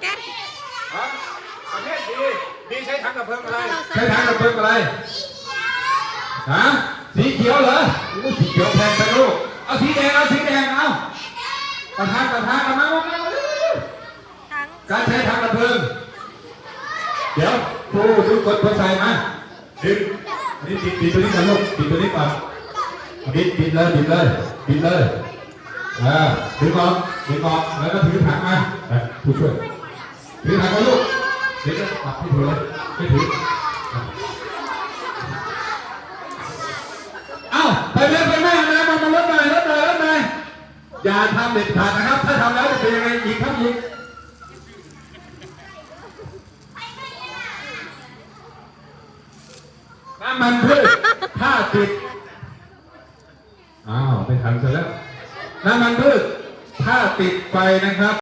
แก๊สฮะประเทศดีดีใช้ถังดับเพลิงอะไรใช้ถังดับเพลิงอะไรฮะสีเขียวเหรอสีเขียวแพงไปลูกเอาสีแดงเอาสีแดงเอาประธานประธานเอามามาการใช้ถังดับเพลิงเดี๋ยวครูดูกดกดใส่มาดึงนี่ปิดปิดตัวนี้ก่อนลูกปิดตัวนี้ก่อนปิดปิดเลยปิดเลยปิดเลยอ่าถือก่อนถือก่อนแล้วก็ถือถังมาผู้ช่วย ถือถังมาลูกเดี๋ยวจะปัดให้ถือเลยให้ถือเอ้าไปแม่ไปแม่นะมามารถหน่อยรถหน่อยรถหน่อยอย่าทำเด็ดขาดนะครับ ถ้าทำแล้วจะเป็นยังไงอีกครับอีกน้ำมันพืชถ้าติดอ้าวไม่ทันซะแล้วน้ำมันพืชถ้าติดไฟนะครับ